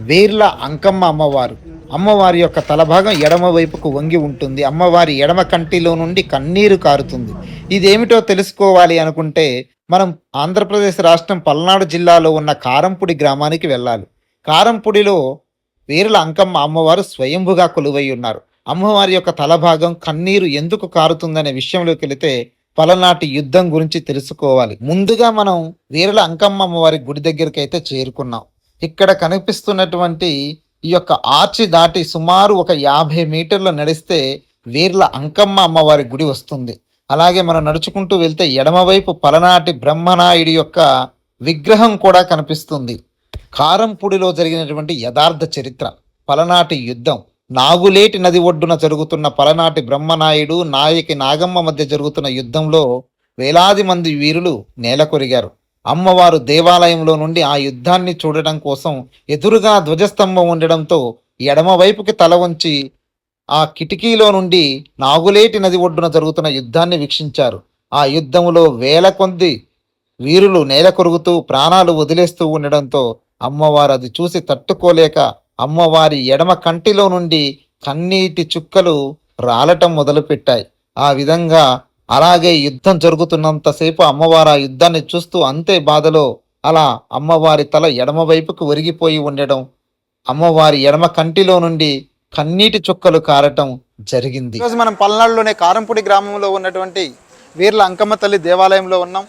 వేర్ల అంకమ్మ అమ్మవారు. అమ్మవారి యొక్క తలభాగం ఎడమ వైపుకు వంగి ఉంటుంది. అమ్మవారి ఎడమ కంటిలో నుండి కన్నీరు కారుతుంది. ఇదేమిటో తెలుసుకోవాలి అనుకుంటే మనం ఆంధ్రప్రదేశ్ రాష్ట్రం పల్నాడు జిల్లాలో ఉన్న కారంపుడి గ్రామానికి వెళ్ళాలి. కారంపుడిలో వీరుల అంకమ్మ అమ్మవారు స్వయంభుగా కొలువై ఉన్నారు. అమ్మవారి యొక్క తలభాగం కన్నీరు ఎందుకు కారుతుందనే విషయంలోకి వెళితే పలనాటి యుద్ధం గురించి తెలుసుకోవాలి. ముందుగా మనం వీరుల అంకమ్మ అమ్మవారి గుడి దగ్గరికి అయితే చేరుకున్నాం. ఇక్కడ కనిపిస్తున్నటువంటి ఈ యొక్క ఆర్చి దాటి సుమారు ఒక యాభై మీటర్లు నడిస్తే వీర్ల అంకమ్మ అమ్మవారి గుడి వస్తుంది. అలాగే మనం నడుచుకుంటూ వెళ్తే ఎడమవైపు పలనాటి బ్రహ్మనాయుడి యొక్క విగ్రహం కూడా కనిపిస్తుంది. కారంపూడిలో జరిగినటువంటి యథార్థ చరిత్ర పలనాటి యుద్ధం నాగులేటి నది ఒడ్డున జరుగుతున్న పలనాటి బ్రహ్మనాయుడు నాయకి నాగమ్మ మధ్య జరుగుతున్న యుద్ధంలో వేలాది మంది వీరులు నేలకొరిగారు. అమ్మవారు దేవాలయంలో నుండి ఆ యుద్ధాన్ని చూడటం కోసం ఎదురుగా ధ్వజస్తంభం ఉండడంతో ఎడమవైపుకి తల వంచి ఆ కిటికీలో నుండి నాగులేటి నది ఒడ్డున జరుగుతున్న యుద్ధాన్ని వీక్షించారు. ఆ యుద్ధములో వేల కొద్ది వీరులు నేల కొరుగుతూ ప్రాణాలు వదిలేస్తూ ఉండడంతో అమ్మవారు అది చూసి తట్టుకోలేక అమ్మవారి ఎడమ కంటిలో నుండి కన్నీటి చుక్కలు రాలటం మొదలుపెట్టాయి. ఆ విధంగా అలాగే యుద్ధం జరుగుతున్నంతసేపు అమ్మవారు ఆ యుద్ధాన్ని చూస్తూ అంతే బాధలో అలా అమ్మవారి తల ఎడమ వైపుకు ఒరిగిపోయి ఉండడం అమ్మవారి ఎడమ కంటిలో నుండి కన్నీటి చుక్కలు కారటం జరిగింది. మనం పల్నాడులోనే కారంపూడి గ్రామంలో ఉన్నటువంటి వీర్ల అంకమ్మ తల్లి దేవాలయంలో ఉన్నాం.